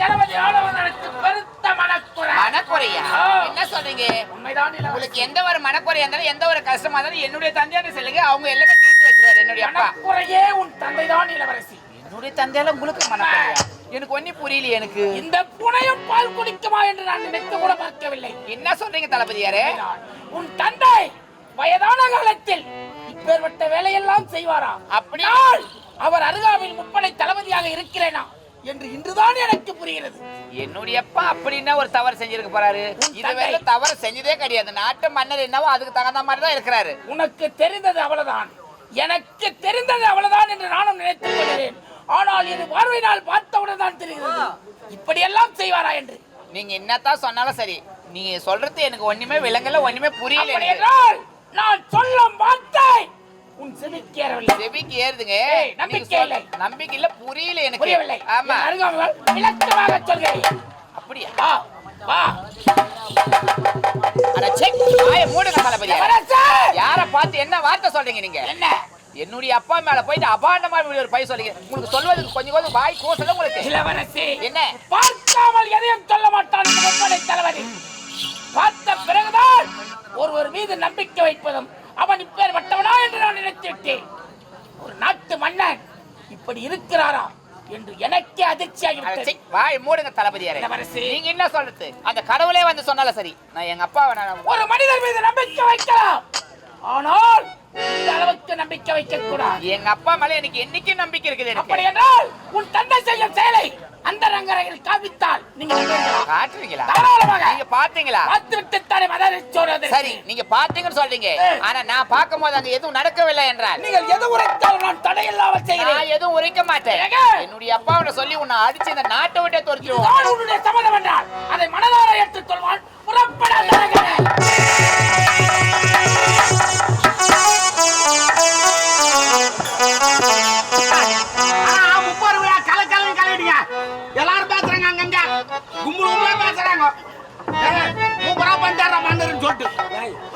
தளபதி ஆளுநருக்கு பெருத்த மனக்குறை. மனக்குறையா. என்ன சொல்றீங்க உண்மைதான். உங்களுக்கு எந்த ஒரு மனக்குறையா இருந்தாலும் எந்த ஒரு கஷ்டமா இருந்தாலும் என்னுடைய தந்தையான சொல்லுங்க. அவங்க எல்லாமே தீர்த்து வச்சிருவாரு என்னுடைய அப்பா. மனக்குறையே உன் தந்தைதான் இளவரசி. என்னுடைய தந்தையால உங்களுக்கு மனக்குறையா? எனக்கு ஒன்னும் புரியல எனக்கு. இந்த புனையும் பால் குடிக்குமா என்று நான் நினைத்து கூட பார்க்கவில்லை. என்ன சொல்றீங்க தளபதியாரே? உன் தந்தை வயதான காலத்தில் இப்பேற்பட்ட வேலையெல்லாம் செய்வாரா? அப்படி? நான் அவர் அருகாமையில் முப்படை தளபதியாக இருக்கிறேனா? என்று இன்றுதான் எனக்கு புரிகிறது. என்னுடைய அப்பா அப்படின்னா ஒரு தவறு செஞ்சிருக்க போறாரு? இதுவரை. தவறு செஞ்சதே கிடையாது. நாட்டு மன்னர் என்னவோ அதுக்கு தகுந்த மாதிரி தான் இருக்கிறாரு. உனக்கு தெரிந்தது அவ்வளவுதான். எனக்கு தெரிந்தது அவ்வளவுதான் என்று நானும் நினைத்துக் கொள்கிறேன். ஆனால் இது பார்வையினால் பார்த்தவுடன் தான் தெரிகிறது. இப்படியெல்லாம் செய்வாரா என்று? நீங்க என்னத்தான் சொன்னாலும் சரி நீங்க சொல்றது எனக்கு ஒண்ணுமே விளங்கல ஒண்ணுமே புரியல நான் சொல்லும் வார்த்தை உன் செவிக்கு ஏறுதுங்க. நம்பிக்கை இல்லை. நம்பிக்கை இல்ல. புரியல எனக்கு. புரியவில்லை. ஆமா. என் அருகாமையால் விளக்கமாக சொல்கிறேன். அப்படியா? வா வா! யார பார்த்து என்ன வார்த்தை சொல்றீங்க நீங்க? என்ன? என்னுடைய அப்பா மேல போயிட்டு அபாண்டமா ஒரு பை சொல்றீங்க உங்களுக்கு சொல்வதுக்கு கொஞ்சம் கொஞ்சம் வாய் கூசல உங்களுக்கு. இளவரசி என்ன? பார்க்காமல் எதையும் சொல்ல மாட்டான் தளபதி. பார்த்த பிறகுதான் ஒருவர் மீது நம்பிக்கை வைப்பதும் அவன் இப்பேற்பட்டவனா என்று நான் நினைத்து விட்டேன் ஒரு நாட்டு மன்னன் இப்படி இருக்கிறாரா என்று எனக்கே அதிர்ச்சியாகிவிட்டது. வாய் மூடுங்க தளபதியாரே. நீங்க என்ன சொல்றது? அந்த கடவுளே வந்து சொன்னாலும் சரி. நான் எங்க அப்பாவை நான் ஒரு மனிதர் மீது நம்பிக்கை வைக்கலாம். ஆனால் இந்த அளவுக்கு நம்பிக்கை வைக்க கூடாது எங்க அப்பா மேல எனக்கு என்னைக்கும் நம்பிக்கை இருக்குது அப்படி என்றால் உன் தந்தை செய்யும் செயலை அந்த ரங்கரையில் காவித்தால் நீங்க காட்டுவீங்களா? நீங்க பாத்தீங்களா பார்த்துவிட்டு தானே மதரை சரி நீங்க பாத்தீங்கன்னு சொல்றீங்க. ஆனா நான் பார்க்கும் போது அங்க எதுவும் நடக்கவில்லை என்றால். நீங்கள் எது உரைத்தாலும் நான் தடையில்லாம செய்கிறேன். நான் எதுவும் உரைக்க மாட்டேன். என்னுடைய அப்பாவோட சொல்லி உன்னை அடிச்சு இந்த நாட்டை விட்டே தோற்கிறோம் உன்னுடைய சம்மதம் என்றால் அதை மனதார ஏற்றுக்கொள்வான். புறப்படாத. சூப்பரா பண்ணிட்டாரா மன்னர்னு சொல்லிட்டு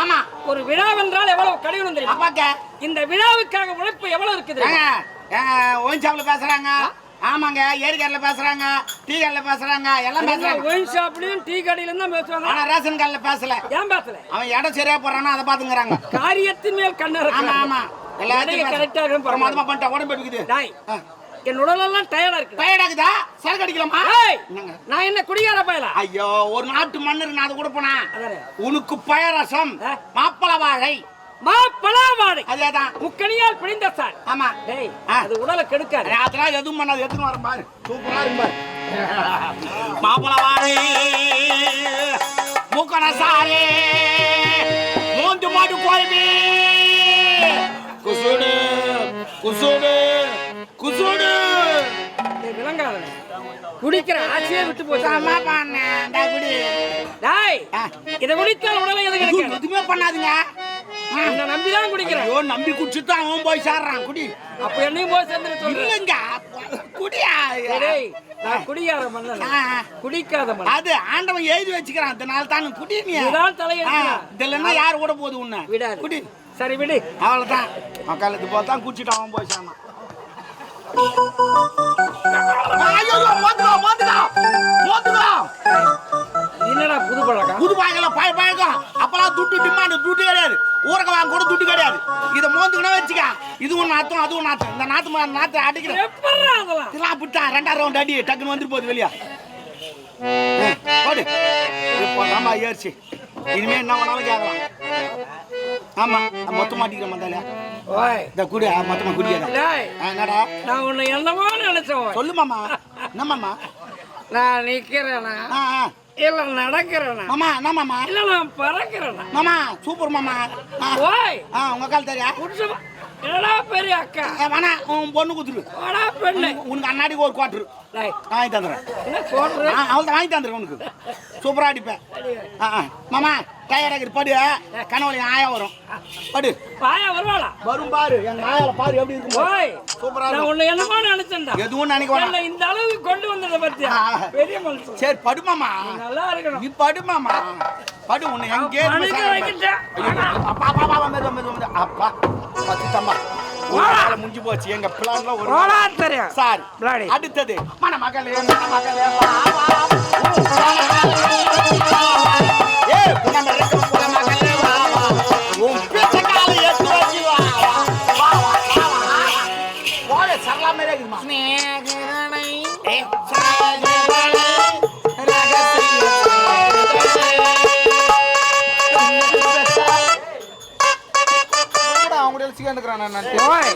ஆமா. ஒரு விழாவென்றால் எவ்வளவு கடினம் தெரியுமா? அப்பாக்க. இந்த விழாவுக்காக உழைப்பு எவ்வளவு இருக்குது ஒயின் ஷாப்ல பேசுறாங்க. ஆமாங்க ஏரிக்காரில் பேசுறாங்க டீ கடையில் பேசுறாங்க எல்லாம் பேசுறாங்க. ஒயின் ஷாப்லயும் டீ கடையிலும் தான் பேசுவாங்க ஆனா ரேஷன் கடையில் பேசல. ஏன் பேசல? அவன் இடம் சரியா போறானா அதை பாத்துங்கிறாங்க காரியத்தின் மேல் கண்ணு ஆமா ஆமா. எல்லாத்தையும் கரெக்டா இருக்கும் பிரமாதமா பண்ணிட்டா உடம்பு எடுக்குது என் உடலெல்லாம் டயர்டா இருக்கு. டயர்டாக்குதா சரக்கு அடிக்கலாமா? நான் என்ன குடிகார பயலா? ஐயோ ஒரு நாட்டு மன்னர் நான் அதை கொடுப்பனா. உனக்கு பயரசம். மாப்பள வாழை மா பலாவாடை அதேதான். முக்கணியால் பிடிந்த சார். ஆமா. டேய். அது உடலை கெடுக்காது. அதெல்லாம் எதுவும் பண்ணாது. எடுத்துன்னு வரேன் பாரு. சூப்பரா இருக்கும் பாரு. மாப்பள வாழை சாரே மூந்து கோயம்பி குசுடு குசுடு குசுடு. டேய், விளங்காதவனே. குடிக்கிற ஆசையே விட்டு போச்சு. இதை குடித்தால் உடலை எது எதுவுமே பண்ணாதுங்க. உன்னை நம்பிதான் குடிக்கிறேன். ஐயோ நம்பி குடிச்சுட்டு அவன் போய் சேர்றான். குடி. அப்ப என்னையும் போய் சேர்ந்து இல்லைங்க. குடியா? டேய், நான் குடிகார மன்னன். குடிக்காத மன்னன். அது ஆண்டவன் எழுதி வச்சுக்கிறான். அதனால தான் குடி நீ இதுதான் தலையெழுத்து. ஆ, இதுலன்னா யார் கூட போகுது உன்னை? விடாது. குடி. சரி விடு. அவ்வளவுதான். மக்கள் இது போல தான் குடிச்சிட்டு அவன் போய் சேர்ந்தான். புது பழக்கம்? புது பாய்க்கல பாய் பாய்க்கும் அப்பெல்லாம் துட்டு டிமாண்ட் துட்டு கிடையாது. ஊரக வாங்க கூட துட்டு கிடையாது. இதை மோந்துக்கணும் வச்சுக்க. இது ஒன்று நாத்தும் அது ஒன்று நாத்தும் இந்த நாத்து நாத்தை அடிக்கிறேன் இதெல்லாம் அப்படித்தான் ரெண்டாயிரம் ரவுண்ட் அடி டக்குன்னு வந்துட்டு போகுது வெளியா. போடு. இப்போ நம்ம ஏறிச்சு. இனிமே என்ன வேணாலும் கேட்கலாம். ஆமா மொத்தம் மாட்டிக்கிற மந்தால ஓய் இந்த குடி மொத்தமா குடியாத டேய். என்னடா? நான் உன்னை என்னமோ நினைச்சேன். ஓய். சொல்லு மாமா. என்ன மாமா நான் நிக்கிறேனா. இல்ல நடக்கிறேனா? மாமா என்ன மாமா? இல்ல நான் பறக்கிறேனா? மாமா சூப்பர் மாமா. ஓய். ஆ உங்க கால் தெரியா? புருஷமா என்னடா பெரிய அக்கா? வேணா உன் பொண்ணு குத்துரு வாடா பெண்ணு. உனக்கு அண்ணாடிக்கு ஒரு நான் வாங்கி தந்துடுறேன் அவள் வாங்கி தந்துடுறேன் உனக்கு. சூப்பரா அடிப்பேன். ஆ மாமா டயர்டாக படு. கனவுல ஆயா வரும். படு. பாயா வருவாளா? வரும் பாரு. எங்க ஆயால பாரு எப்படி இருக்கும். ஓய். சூப்பரா நான் உன்னை என்னமோ நினைச்சேன்டா. எதுவும் நினைக்க வேணாம். இந்த அளவுக்கு கொண்டு வந்ததை பத்தியா. பெரிய மனுஷன். சரி படு மாமா. நல்லா இருக்கணும். நீ படு மாமா. படு உன்னை எங்கே மணிக்கு வைக்கிட்டேன். அப்பா அப்பா அப்பா மெது மெது அப்பா. முடிஞ்சு போச்சு. எங்க பிளான்ல ஒரு தெரியும். சார். பிளாடி. அடுத்தது. மன மகளே ஓய்.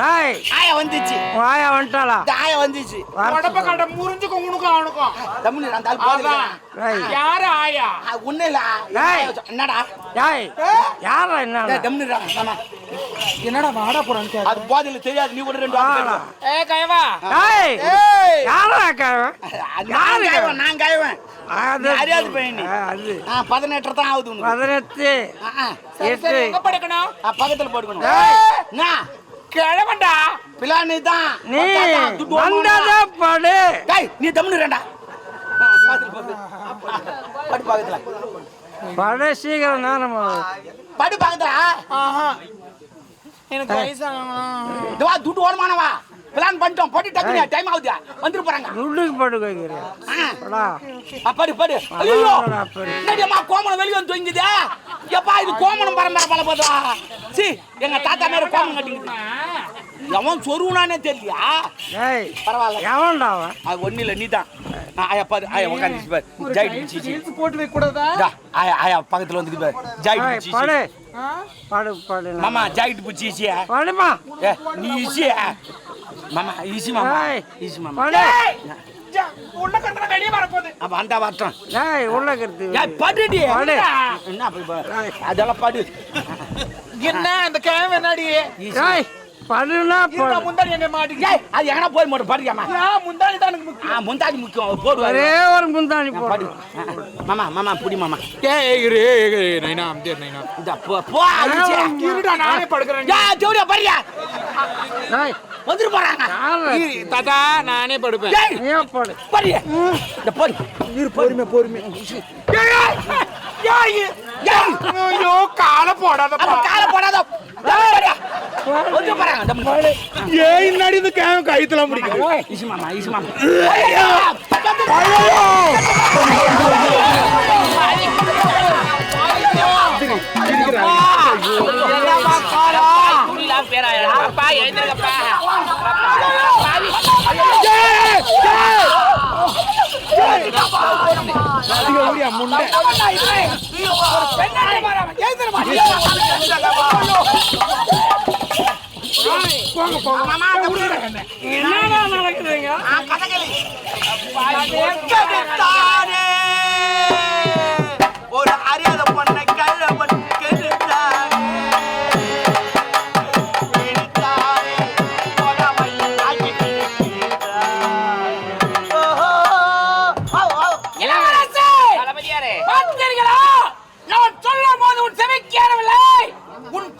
டேய். ஆயா வந்துச்சு. வாயா வந்துட்டாளா? ஆயா வந்துச்சு. உடம்ப கண்ட முறிஞ்சுக்கும் உனக்கும் அவனுக்கும். தமிழ் யாரு ஆயா? ஒண்ணு இல்ல. என்னடா? டேய். யாரா என்ன ஆமா. என்னடா வாடா போறான்னு அது தெரியாது. நீ கூட ரெண்டு. ஏ டேய். ஏய். யாரா அது நான் காய்வேன், நான் காய்வேன். அறியாத பையன் அது. பதினெட்டு தான் ஆகுது உனக்கு. பதினெட்டு. ஆ, ஆ. எட்டு. எங்க படுக்கணும். ஆ, பக்கத்துல போட்டுக்கணும் டேய். என்ன? கிழவன்டா. பிளானு தான். நீ? வந்ததே படு. டேய், நீ தமிழ் ரெண்டா போடு. படு பக்கத்துல. படு சீக்கிரம் நேரம் படு பக்கத்துல. எனக்கு துட்டு ஓடுமானவா பிளான் பண்ணிட்டோம். போட்டு டக்குனு. டைம் ஆகுது வந்துட்டு போறாங்க. துட்டுக்கு படு. வைக்கிறேன் ஆ. படா படு. ஐயோ. என்னடியம்மா கோமணம் வெளியே வந்து தொங்குது? எப்பா இது கோமணம் பரம்பரை பல போதா சி எங்க தாத்தா மேல கோமணம் கட்டிங்குது எவன் சொருவுனானே தெரியலையா? டேய் பரவாயில்ல. எவன்டா அவன்? அது ஒண்ணு இல்ல நீ தான் ஆயா பாரு ஆயா உட்காந்து பாரு. ஜாயிட் பிடிச்சி போட்டு வைக்க கூடாதா? ஆயா ஆயா பக்கத்துல வந்து பாரு. ஜாயிட் பிடிச்சி படு. படு படு மாமா ஜாயிட் பிடிச்சி படுமா? ஏ நீ ஈஸி மாமா ஈஸி மாமா. ஈஸி மாமா. உள்ள கண்டன வெளியே வர போகுது அப்ப அந்த வரட்டும். டேய் உள்ள கருத்து ஏய், படுடி. படு. என்ன? அதெல்லாம் படு. என்ன இந்த கிழவன் என்னடி? டேய் படுனா இந்த படு. முந்தாடி என்ன மாட்டிக்கிச்சு ஏய், அது எங்கனா போய் மாட்டோம் படிக்காமா ஏன் முந்தாடி தான் எனக்கு முக்கியம். ஆ முந்தாடி முக்கியம். அவர் போடுவாரு. ஒரே ஒரு முந்தாணி ஆ, படு. போடு. ஆ, ஆ. மாமா மாமா புடி மாமா. ஏய் நைனா அம்தே நைனா. இந்த போ. இருடா நானே படுக்கிறேன் ஜோடியா வந்துட்டு போறாங்க. தாத்தா நானே படுப்பேன். நீ போடு? போடியே. இந்த போடி. இரு பொறுமை பொறுமை. ஐயோ காலை அப்ப காலை போடாத. இந்த போடி. ஏன் இன்னாடி இந்த கேம் கைத்தெல்லாம் பிடிக்கும் இசு மாமா, இசு மாமா. துணிலாம் பேராயிரம் அப்பா எழுந்திருக்கப்பா அவனா இது? ஒரு பெண்ணாண்டி போறான். எழுந்திரு மாட்டியா? என்னடா நடக்குதுங்க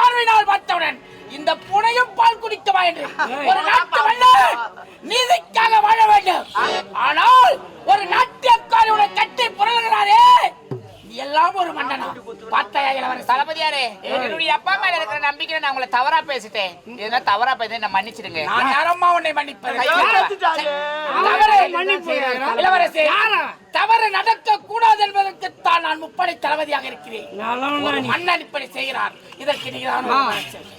பார்வையினால் பார்த்தவுடன் இந்த புனையும் பால் குடிக்குமா என்று? ஒரு நாட்டு மன்னர் நீதிக்காக வாழ வேண்டும். ஆனால் ஒரு நாட்டியக்காரி உன்னை கட்டி புரளுகிறாரே நீ எல்லாம் ஒரு மன்னனா? பார்த்தாயா இளவரசே தளபதியாரே என்னுடைய அப்பா மேல இருக்கிற நம்பிக்கையில நான் உங்களை தவறா பேசிட்டேன். எதுனா தவறா பேசி நான் மன்னிச்சிடுங்க. நான் யாரம்மா உன்னை. தவறு. இளவரசே தவறு நடக்க கூடாது என்பதற்குத்தான் நான் முப்படை தளபதியாக இருக்கிறேன். மன்னன் இப்படி செய்கிறார். இதற்கு.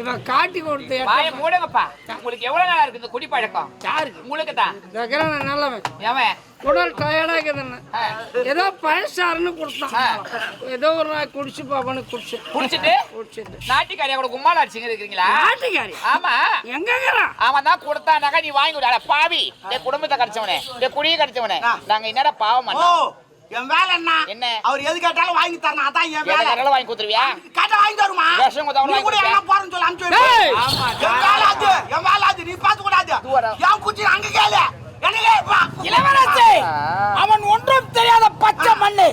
இவன் காட்டி கொடுத்து மூடுங்கப்பா. உங்களுக்கு எவ்வளவு நாளா இருக்கு இந்த குடி பழக்கம்? யாருக்கு? உங்களுக்கு தான். நல்லவன். ஏவன் உடல் டயர்டா இருக்குதுன்னு. ஏதோ பழசாருன்னு கொடுத்தான். ஏதோ ஒரு நாள் குடிச்சு பாப்பான்னு குடிச்சு. குடிச்சிட்டு? குடிச்சிட்டு. நாட்டிக்காரியா? கூட கும்மால அடிச்சுங்க இருக்கீங்களா நாட்டுக்காரி. ஆமா. எங்க அவன் தான் கொடுத்தானாக்கா நீ வாங்கி விட பாவி. என் குடும்பத்தை கடிச்சவனே. என் குடியை கடிச்சவனே. நாங்க என்னடா பாவம் பண்ணோம்? என் வேலை என்ன? என்ன? அவர் எது கேட்டாலும் வாங்கி தரணும் அதான் என் வேலை. எதை வாங்கி கொடுத்துருவியா? கேட்டா வாங்கி தருமா? விஷம் கொடுத்தா நீ கூட? எல்லாம் போறேன்னு சொல்லி அனுப்பிச்சு. ஆமா, என் வேலை அது. என் வேலை அது. நீ பார்த்து கூடாது. என் குச்சி அங்க கேளு. என்ன இளவரசே! அவன் ஒன்றும் தெரியாத பச்சை மண்ணு.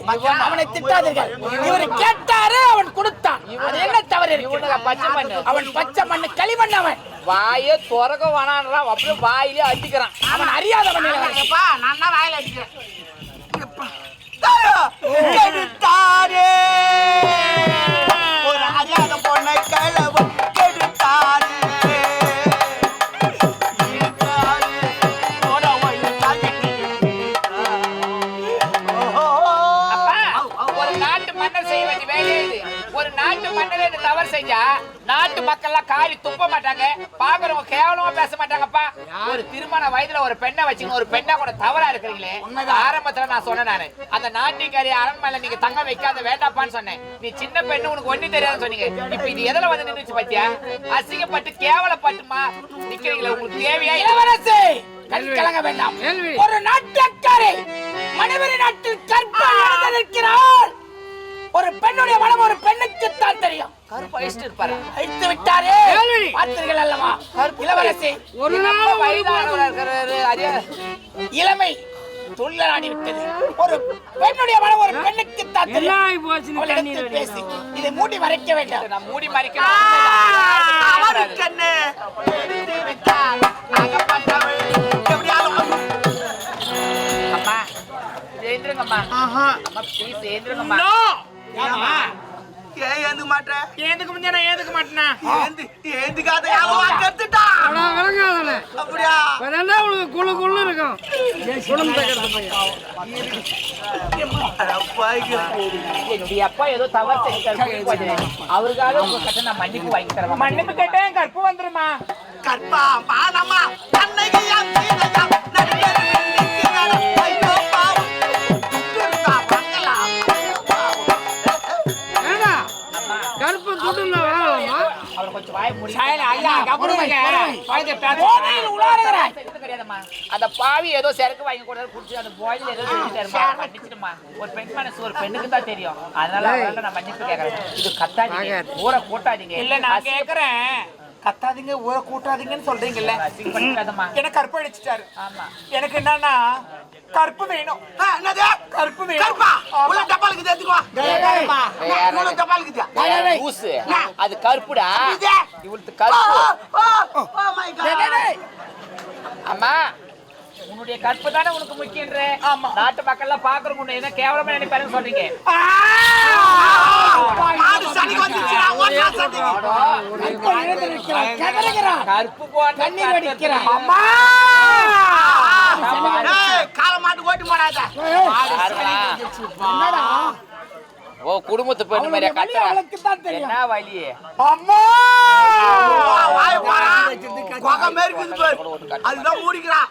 அவனை திட்டாதீர்கள். இவர் கேட்டாரு அவன் கொடுத்தான். என்ன தவறு பச்சை மண்ணு. அவன் பச்சை மண்ணு களிமண் அவன். வாயே துறக்க வேணான்றா அப்படியே வாயிலே அடிக்கிறான் அவன் அறியாதவன் நான் தான் வாயில அடிக்கிறேன். ¡Dale! நான் சொன்னேன் நானு. அந்த நாட்டிக்காரி அரண்மனையில நீங்க தங்க வைக்காத வேண்டாப்பான்னு சொன்னேன். நீ சின்ன பெண்ணு உனக்கு ஒண்ணு தெரியாதுன்னு சொன்னீங்க. இப்ப இது எதுல வந்து நின்றுச்சு பாத்தியா? அசிங்கப்பட்டு கேவலப்பட்டுமா நிக்கிறீங்களே உங்களுக்கு தேவையா? இளவரசே! கலங்க வேண்டாம். கேள்வி. ஒரு நாட்டக்காரி மனிதரி நாட்டில் கற்பை எழுத நிற்கிறாள் ஒரு பெண்ணுடைய மனம் ஒரு பெண்ணுக்கு தான் தெரியும். கருப்பு அழிச்சிட்டு இருப்பாரு? அழித்து விட்டாரே. கேள்வி. பார்த்தீர்கள் அல்லவா? இளவரசி ஒரு நாள் இளமை. துள்ளலாடி விட்டது ஒரு பெண்ணுடைய மனம் ஒரு பெண்ணுக்கு தான் தெரியும். பேசி இதை மூடி மறைக்க வேண்டாம். நான் மூடி ஆ, மறைக்கிறேன் அவருக்கு என்ன? அம்மா எழுந்துருங்கம்மா ஆஹா. அம்மா ப்ளீஸ் எழுந்துருங்கம்மா ஏம்மா? ஏன் ஏந்து மாட்ட? ஏந்துக்கு முந்தைய நான் ஏந்துக்க மாட்டேனா? ஏந்து ஏந்துக்காத யாரமா கத்துட்டா? அடா விளங்காதனே அப்படியா? உனக்கு குழு குழு இருக்கும்? அடப்பாவிங்க. என்னுடைய அப்பா ஏதோ தவறு செஞ்சாரு அவருக்காக உங்க கிட்ட நான் மன்னிப்பு வாங்கி தரேன் மன்னிப்பு கேட்டேன் கற்பு வந்துருமா? கற்பா கண்ணகியாம் சீதையாம் அந்த பாவி ஏதோ சரக்கு வாங்கி கொடுத்தாரு குடிச்சு அந்த பாயில் ஏதோ மன்னிச்சிடுமா ஒரு பெண் மனசு ஒரு பெண்ணுக்கு தான் தெரியும். அதனால நான் மன்னிப்பு கேட்கறேன் இது கத்தாதீங்க. ஊரை கூட்டாதீங்க இல்ல நான் கேக்குறேன். கத்தாதீங்க ஊரை கூட்டாதீங்கன்னு சொல்றீங்கல்ல எனக்கு கற்பு அடிச்சிட்டாரு ஆமா எனக்கு என்னன்னா கற்பு வேணும்? கற்பு வேணும் கற்பா உள்ள டப்பாலுக்கு ஊசு அது கருப்புடா? இவளுக்கு ஓ, கருப்பு ஓ, என்னுடைய கற்பு தானே உனக்கு முக்கியன்ற நாட்டு மக்கள் எல்லாம் பாக்குறவங்க உன்னை என்ன கேவலமா நினைப்பாருன்னு சொல்றீங்க. கற்பு போன கண்ணீர் வடிக்கிறான். ஏய், காளை மாட்டு ஓட்டி போடாத. ஓ குடும்பத்து பெண்ணு தான் தெரியும். என்ன வலி அம்மா! வா, வாயை பாரா. குகை மாதிரி இருக்குது பாரு. அதுதான் மூடிக்கிறான்